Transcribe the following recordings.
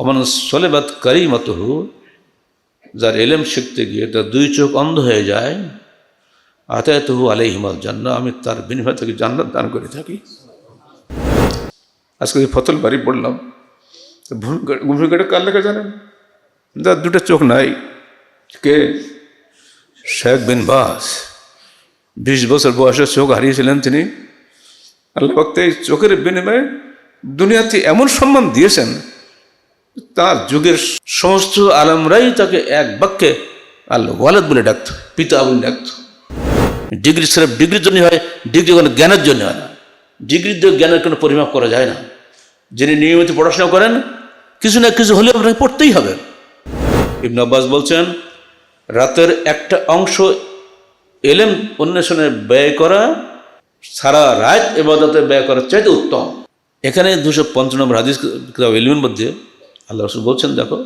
অমান সলেবাত কারি মতো যার এলেম শিখতে গিয়ে তার দুই চোখ অন্ধ হয়ে যায়। আতায় তহু আলাই হিমাল জান্না আমি তার বিনিময় থেকে জান্নাত দান করে থাকি। আজকে ফতল বাড়ি পড়লাম ভূমিকাটা কার লেখা জানেন? যার দুটো চোখ নাই, কে? শেখ বিন বাস। বিশ বছর বয়সে চোখ হারিয়েছিলেন তিনি। আল্লাহ ভক্ত এই চোখের বিনিময়ে দুনিয়াতে এমন সম্মান দিয়েছেন তার যুগের সমস্ত আলমরাই তাকে এক বাক্যে আল্লাহ ওয়ালাদ বলে ডাকত, পিতা বলে ডাকত। ডিগ্রি সিরেফ ডিগ্রির জন্য হয়, ডিগ্রি কোনো জ্ঞানের জন্য হয় না। ডিগ্রি দিয়ে জ্ঞানের কোনো পরিমাপ করা যায় না। যিনি নিয়মিত পড়াশোনা করেন, কিছু না কিছু হলেও আপনাকে পড়তেই হবে। ইবন আব্বাস বলছেন, রাতের একটা অংশ এলেম অন্বেষণে ব্যয় করা, সারা রাত এবাদতে ব্যয় করার চাইতে উত্তম। এখানে দুশো পঞ্চান্ন নম্বর হাদিস ইলমের মধ্যে আল্লাহ রসুল বলছেন, দেখো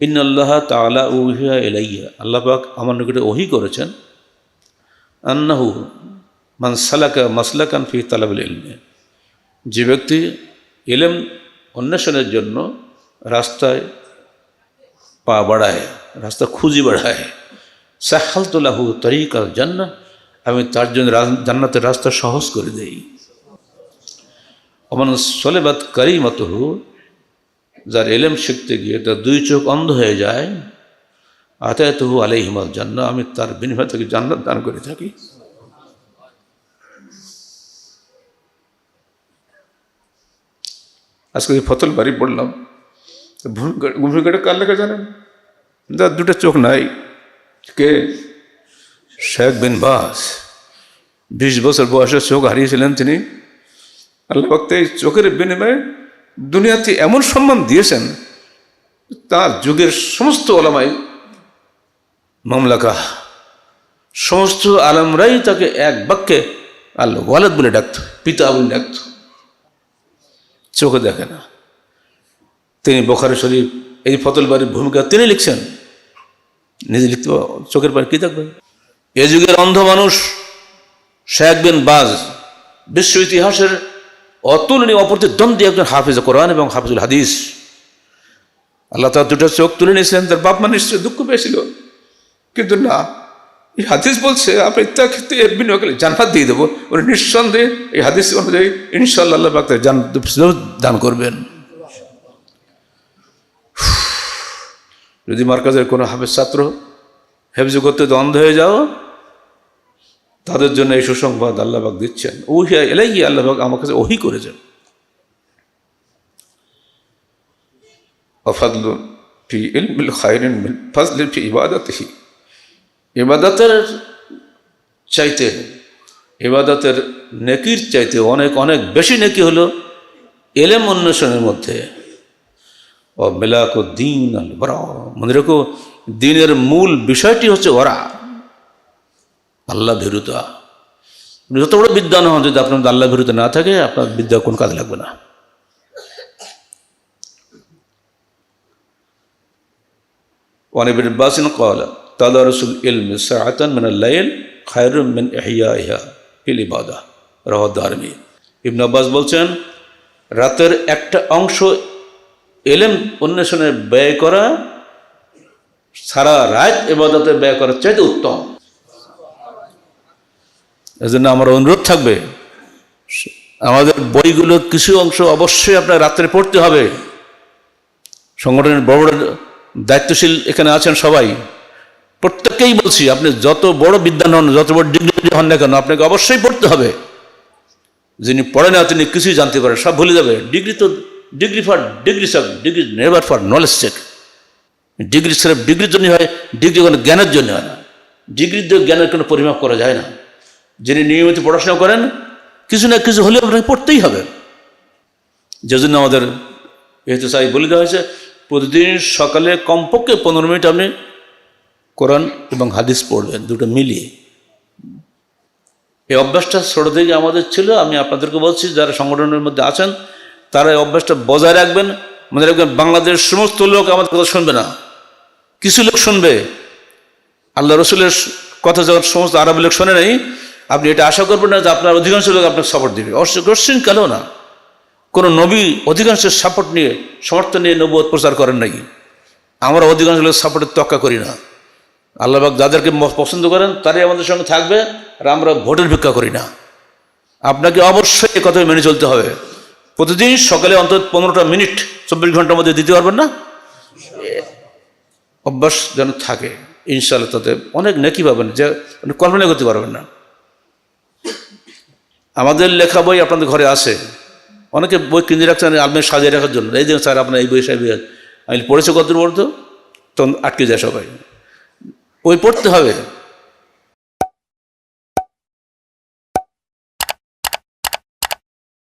ইন আল্লাহ তালা উহিয়া এলাইয়া আল্লাহ পাক আমার নিকটে ওহি করেছেন, আন্নাহু মান সালাকা মাসলাকান ফি তালাবুল ইলমে। যে ব্যক্তি এলেম অন্বেষণের জন্য রাস্তায় পা বাড়ায়, রাস্তা খুঁজি বাড়ায় সাহাল তোলাহু তরিকাল জান্না আমি তার জন্য জান্নাতের রাস্তা সহজ করে দেই। অমান সলেবাত মতো যার এলেম শিখতে গিয়ে তার দুই চোখ অন্ধ হয়ে যায় আতায় তহু আলাই হিমাল জান্না আমি তার বিনিময় থেকে জান্নাত দান করে থাকি। আজকে ফতল বাড়ি পড়লাম, তো ভূমিকা- ভূমিকাটা কার লেখা জানেন? যার দুটো চোখ নাই, কে? শেখ বিন বাস। বিশ বছর বয়সে চোখ হারিয়েছিলেন তিনি। আল্লাহ এই চোখের বিনিময়ে দুনিয়াতে এমন সম্মান দিয়েছেন, তার যুগের সমস্ত ওলামাই মামলাকা সমস্ত আলমরাই তাকে এক বাক্যে আল্লাহ ওয়ালাদ বলে ডাকত, পিতা বলে ডাকত। চোখে দেখে না। তিনি বোখারি শরীফ এই ফতল বাড়ির ভূমিকা তিনি লিখছেন। নিজে লিখতে চোখের পারে কি থাকবে? এ যুগের অন্ধ মানুষ শেখ বিন বাজ বিশ্ব ইতিহাসের অতুলনীয় অপ্রতিদ্বন্দ্বী একজন হাফিজ কোরআন এবং হাফিজুল হাদিস। আল্লাহ তার দুটো চোখ তুলে নিয়েছিলেন, তার বাপ মা নিশ্চয় দুঃখ পেয়েছিল। কিন্তু না, এই হাদিস বলছে আপনি ক্ষেত্রে এর বিনিয়োগ জান্নাত দিয়ে দেবো। উনি নিঃসন্দেহে এই হাদিস অনুযায়ী ইনশাল্লাহ আল্লাহ পাক তাকে জান্নাত দান করবেন। যদি মার্কাজের কোনো হাফেজ ছাত্র হেফজ করতে অন্ধ হয়ে যাও তাদের জন্য এই সুসংবাদ আল্লাহবাক দিচ্ছেন। ওহি এলাই আল্লাহবাক আমার কাছে ওহি করেছেন। অফাদল ফি ইলমিল খায়রিন মিল ফাজলিল ফি ইবাদতিহি। ইবাদতের চাইতে, ইবাদতের নেকির চাইতে অনেক অনেক বেশি নেকি হলো এলেম অন্বেষণের মধ্যে। ও মেলাকো দিন বরা মনে রেখো, দিনের মূল বিষয়টি হচ্ছে ওরা। আল্লাহ ভীরুতা আপনি যত বড় বিদ্যান হন যদি আপনার মধ্যে আল্লাহ ভীরুতা না থাকে আপনার বিদ্যা কোন কাজে লাগবে না وعن ابن عباس قال تدارس العلم ساعة من الليل خير من إحيائها في العبادة رواه الدارمي ইবন আব্বাস বলছেন রাতের একটা অংশ এলেম অন্বেষণে ব্যয় করা সারা রাত এবাদতে ব্যয় করার চাইতে উত্তম এজন্য আমার অনুরোধ থাকবে, আমাদের বইগুলো কিছু অংশ অবশ্যই আপনার রাত্রে পড়তে হবে। সংগঠনের বড় বড় দায়িত্বশীল এখানে আছেন সবাই। প্রত্যেককেই বলছি, আপনি যত বড় বিদ্যান হন, যত বড় ডিগ্রি হন না কেন, আপনাকে অবশ্যই পড়তে হবে। যিনি পড়ে না, তিনি কিছুই জানতে পারেন, সব ভুলে যাবে। ডিগ্রি তো, ডিগ্রি ফর, ডিগ্রি সব degree never for knowledge check. Degree সিরেফ ডিগ্রির জন্য হয়, ডিগ্রি কোনো জ্ঞানের জন্য হয় না। ডিগ্রি দিয়ে জ্ঞানের কোনো পরিমাপ করা যায় না। যিনি নিয়মিত পড়াশোনা করেন, কিছু না কিছু হলেও আপনাকে পড়তেই হবে। যে জন্য আমাদের এতে সাই বলে দেওয়া হয়েছে, প্রতিদিন সকালে কমপক্ষে পনেরো মিনিট আপনি কোরআন এবং হাদিস পড়বেন, দুটো মিলিয়ে। এই অভ্যাসটা ছোটো থেকে আমাদের ছিল, আমি আপনাদেরকে বলছি, যারা সংগঠনের মধ্যে আছেন, তারা এই অভ্যাসটা বজায় রাখবেন। মনে রাখবেন বাংলাদেশ সমস্ত লোক আমাদের কথা শুনবে না। কিছু লোক শুনবে। আল্লাহ রসুলের কথা যখন সমস্ত আরব লোক শোনে নাই আপনি এটা আশা করবেন না যে আপনার অধিকাংশ লোক আপনাকে সাপোর্ট দেবে। অবশ্যই কোশ্চিন কেন না। কোনো নবী অধিকাংশ সাপোর্ট নিয়ে, সমর্থন নিয়ে নবুয়ত প্রচার করেন নাকি আমরা অধিকাংশ লোক সাপোর্টের তক্কা করি না। আল্লাহবাক যাদেরকে পছন্দ করেন, তারাই আমাদের সঙ্গে থাকবে আর আমরা ভোটের ভিক্ষা করি না। আপনাকে অবশ্যই এ কথাই মেনে চলতে হবে। প্রতিদিন সকালে অন্তত পনেরোটা মিনিট, চব্বিশ ঘণ্টার মধ্যে দিতে পারবেন না? অভ্যাস যেন থাকে, ইনশাআল্লাহ তাতে অনেক নেকি পাবেন, যে কল্পনা করতে পারবেন না। আমাদের লেখা বই আপনাদের ঘরে আছে। অনেকে বই কিনে রাখছেন, আলমের সাজিয়ে রাখার জন্য। এই যে স্যার, আপনার এই বই সাহেব আমি পড়েছে কত বলতো তখন আটকে যায় সবাই। বই পড়তে হবে।